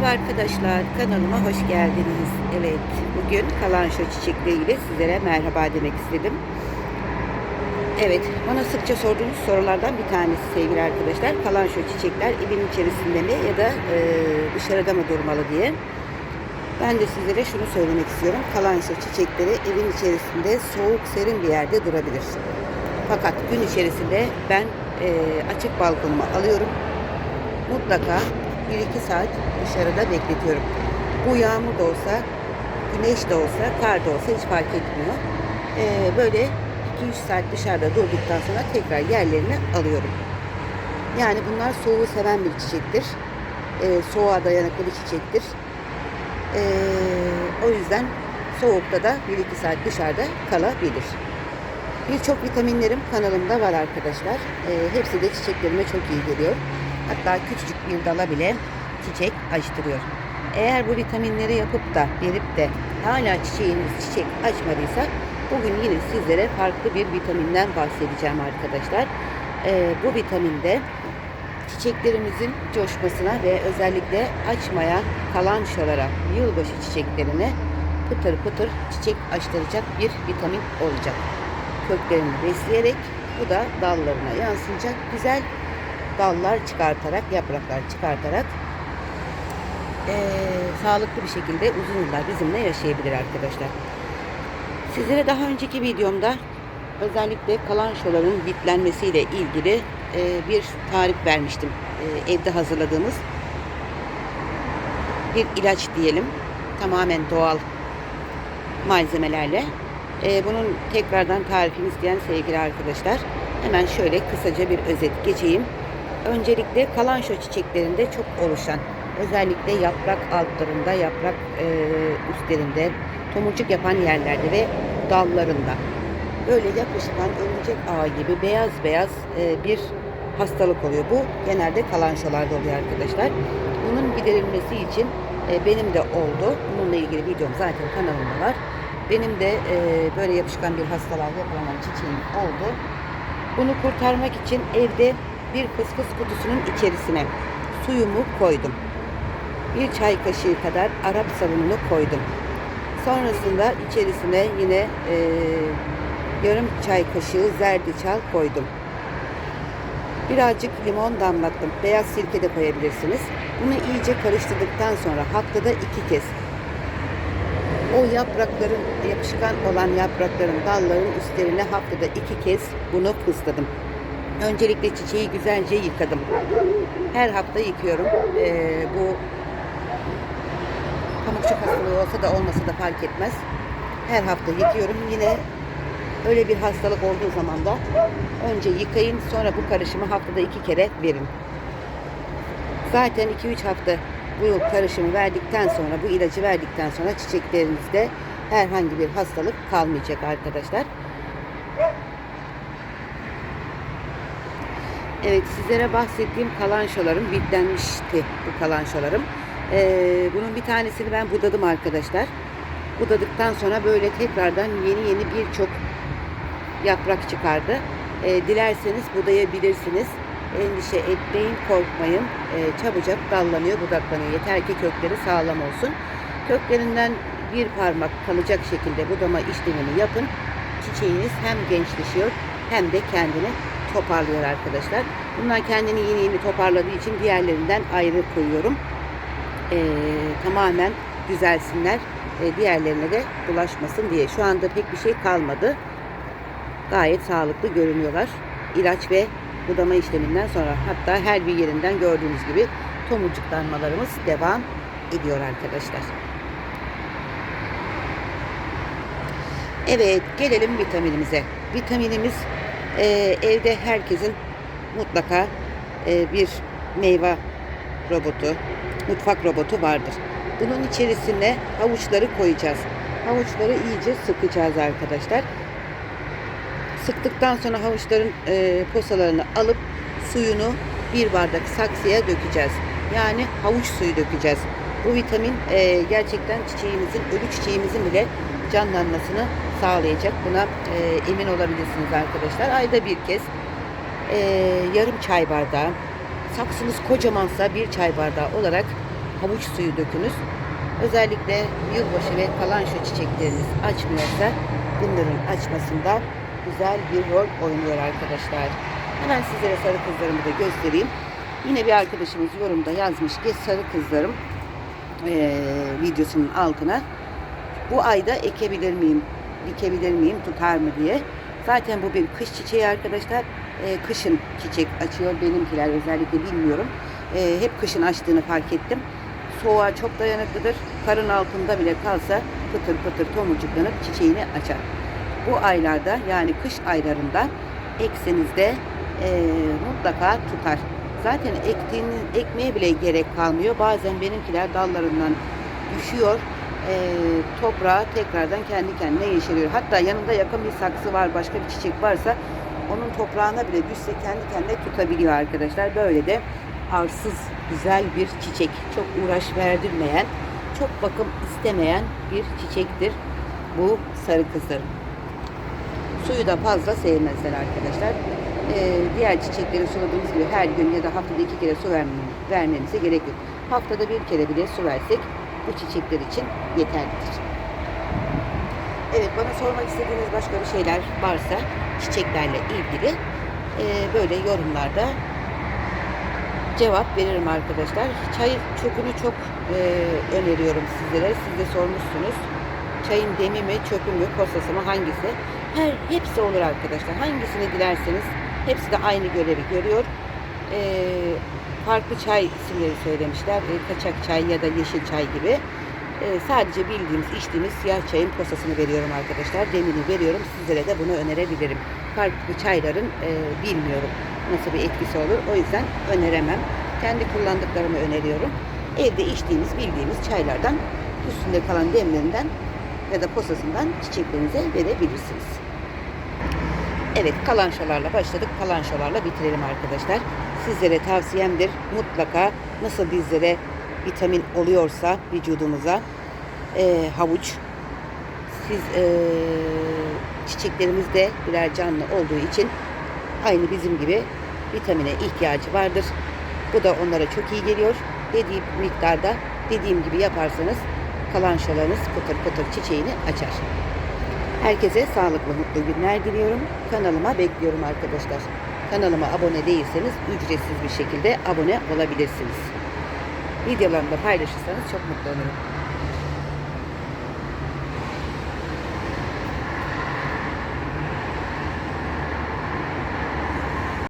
Merhaba arkadaşlar, kanalıma hoş geldiniz. Evet, bugün kalanşo çiçekleriyle sizlere merhaba demek istedim. Evet, bana sıkça sorduğunuz sorulardan bir tanesi sevgili arkadaşlar. Kalanşo çiçekler evin içerisinde mi ya da e, dışarıda mı durmalı diye. Ben de sizlere şunu söylemek istiyorum. Kalanşo çiçekleri evin içerisinde soğuk, serin bir yerde durabilir. Fakat gün içerisinde ben e, açık balkonuma alıyorum mutlaka 1-2 saat dışarıda bekletiyorum. Bu yağmur da olsa, güneş de olsa, kar da olsa hiç fark etmiyor. Ee, böyle 2-3 saat dışarıda durduktan sonra tekrar yerlerine alıyorum. Yani bunlar soğuğu seven bir çiçektir. Ee, soğuğa dayanıklı bir çiçektir. Ee, o yüzden soğukta da 1-2 saat dışarıda kalabilir. Birçok vitaminlerim kanalımda var arkadaşlar. Ee, hepsi de çiçeklerime çok iyi geliyor. Hatta küçücük bir dala bile çiçek açtırıyor. Eğer bu vitaminleri yapıp da verip de hala çiçeğiniz çiçek açmadıysa bugün yine sizlere farklı bir vitaminden bahsedeceğim arkadaşlar. Ee, bu vitaminde çiçeklerimizin coşmasına ve özellikle açmaya kalan şolara, yılbaşı çiçeklerine pıtır pıtır çiçek açtıracak bir vitamin olacak. Köklerini besleyerek bu da dallarına yansıyacak güzel dallar çıkartarak, yapraklar çıkartarak eee, sağlıklı bir şekilde uzun yıllar bizimle yaşayabilir arkadaşlar. Sizlere daha önceki videomda özellikle kalançoların bitlenmesiyle ilgili eee, bir tarif vermiştim. Eee, evde hazırladığımız bir ilaç diyelim. Tamamen doğal malzemelerle. Eee, bunun tekrardan tarifini isteyen sevgili arkadaşlar hemen şöyle kısaca bir özet geçeyim. Öncelikle kalanşo çiçeklerinde çok oluşan özellikle yaprak altlarında, yaprak e, üstlerinde, tomurcuk yapan yerlerde ve dallarında böyle yapışkan örümcek ağı gibi beyaz beyaz e, bir hastalık oluyor. Bu genelde kalanşolarda oluyor arkadaşlar. Bunun giderilmesi için e, benim de oldu. Bununla ilgili videom zaten kanalımda var. Benim de e, böyle yapışkan bir hastalığa yakalanan çiçeğim oldu. Bunu kurtarmak için evde bir fısfıs kutusunun içerisine suyumu koydum. Bir çay kaşığı kadar Arap sabununu koydum. Sonrasında içerisine yine e, yarım çay kaşığı zerdeçal koydum. Birazcık limon damlattım. Beyaz sirke de koyabilirsiniz. Bunu iyice karıştırdıktan sonra haftada iki kez o yaprakların yapışkan olan yaprakların dalların üstlerine haftada iki kez bunu fısladım. Öncelikle çiçeği güzelce yıkadım. Her hafta yıkıyorum. Ee, bu pamukçuk hastalığı olsa da olmasa da fark etmez. Her hafta yıkıyorum. Yine öyle bir hastalık olduğu zaman da önce yıkayın sonra bu karışımı haftada iki kere verin. Zaten 2-3 hafta bu karışımı verdikten sonra, bu ilacı verdikten sonra çiçeklerinizde herhangi bir hastalık kalmayacak arkadaşlar. Evet sizlere bahsettiğim kalanşolarım bitlenmişti bu kalanşolarım. Ee, bunun bir tanesini ben budadım arkadaşlar. Budadıktan sonra böyle tekrardan yeni yeni birçok yaprak çıkardı. Ee, dilerseniz budayabilirsiniz. Endişe etmeyin, korkmayın. Ee, çabucak dallanıyor, budaklanıyor. Yeter ki kökleri sağlam olsun. Köklerinden bir parmak kalacak şekilde budama işlemini yapın. Çiçeğiniz hem gençleşiyor hem de kendini toparlıyor arkadaşlar. Bunlar kendini yeni yeni toparladığı için diğerlerinden ayrı koyuyorum. Ee, tamamen düzelsinler. Ee, diğerlerine de bulaşmasın diye. Şu anda pek bir şey kalmadı. Gayet sağlıklı görünüyorlar. İlaç ve budama işleminden sonra hatta her bir yerinden gördüğünüz gibi tomurcuklanmalarımız devam ediyor arkadaşlar. Evet gelelim vitaminimize. Vitaminimiz e, evde herkesin mutlaka e, bir meyve robotu, mutfak robotu vardır. Bunun içerisine havuçları koyacağız. Havuçları iyice sıkacağız arkadaşlar. Sıktıktan sonra havuçların e, posalarını alıp suyunu bir bardak saksıya dökeceğiz. Yani havuç suyu dökeceğiz. Bu vitamin e, gerçekten çiçeğimizin, ölü çiçeğimizin bile canlanmasını sağlayacak. Buna e, emin olabilirsiniz arkadaşlar. Ayda bir kez e, yarım çay bardağı, saksınız kocamansa bir çay bardağı olarak havuç suyu dökünüz. Özellikle yılbaşı ve kalanşo çiçekleriniz açmıyorsa bunların açmasında güzel bir rol oynuyor arkadaşlar. Hemen sizlere sarı kızlarımı da göstereyim. Yine bir arkadaşımız yorumda yazmış ki sarı kızlarım eee, videosunun altına bu ayda ekebilir miyim, dikebilir miyim, tutar mı diye. Zaten bu bir kış çiçeği arkadaşlar. Eee, kışın çiçek açıyor benimkiler özellikle bilmiyorum. Eee, hep kışın açtığını fark ettim. Soğuğa çok dayanıklıdır. Karın altında bile kalsa pıtır pıtır tomurcuklanıp çiçeğini açar. Bu aylarda yani kış aylarında eksenizde eee, mutlaka tutar. Zaten ektiğiniz, ekmeye bile gerek kalmıyor. Bazen benimkiler dallarından düşüyor. Eee toprağa tekrardan kendi kendine yeşeriyor. Hatta yanında yakın bir saksı var, başka bir çiçek varsa onun toprağına bile düşse kendi kendine tutabiliyor arkadaşlar. Böyle de arsız güzel bir çiçek. Çok uğraş verdirmeyen, çok bakım istemeyen bir çiçektir bu sarı kızlarım. Suyu da fazla sevmezler arkadaşlar. Ee, diğer çiçekleri suladığımız gibi her gün ya da haftada iki kere su vermem- vermemize gerek yok. Haftada bir kere bile su versek bu çiçekler için yeterlidir. Evet bana sormak istediğiniz başka bir şeyler varsa çiçeklerle ilgili e, böyle yorumlarda cevap veririm arkadaşlar. Çay çöpünü çok e, öneriyorum sizlere. Siz de sormuşsunuz. Çayın demi mi, çöpü mü, posası mı hangisi? Her hepsi olur arkadaşlar. Hangisini dilerseniz hepsi de aynı görevi görüyor. E, farklı çay isimleri söylemişler. E, kaçak çay ya da yeşil çay gibi. E, sadece bildiğimiz, içtiğimiz siyah çayın posasını veriyorum arkadaşlar. Demini veriyorum. Sizlere de bunu önerebilirim. Farklı çayların e, bilmiyorum nasıl bir etkisi olur. O yüzden öneremem. Kendi kullandıklarımı öneriyorum. Evde içtiğimiz, bildiğimiz çaylardan üstünde kalan demlerinden ya da posasından çiçeklerinize verebilirsiniz. Evet kalanşalarla başladık. Kalanşalarla bitirelim arkadaşlar. Sizlere tavsiyemdir. Mutlaka nasıl bizlere vitamin oluyorsa vücudumuza e, havuç siz e, çiçeklerimizde birer canlı olduğu için aynı bizim gibi vitamine ihtiyacı vardır. Bu da onlara çok iyi geliyor. Dediğim miktarda dediğim gibi yaparsanız kalanşalarınız pıtır pıtır çiçeğini açar. Herkese sağlıklı mutlu günler diliyorum. Kanalıma bekliyorum arkadaşlar. Kanalıma abone değilseniz ücretsiz bir şekilde abone olabilirsiniz. Videolarımı da paylaşırsanız çok mutlu olurum.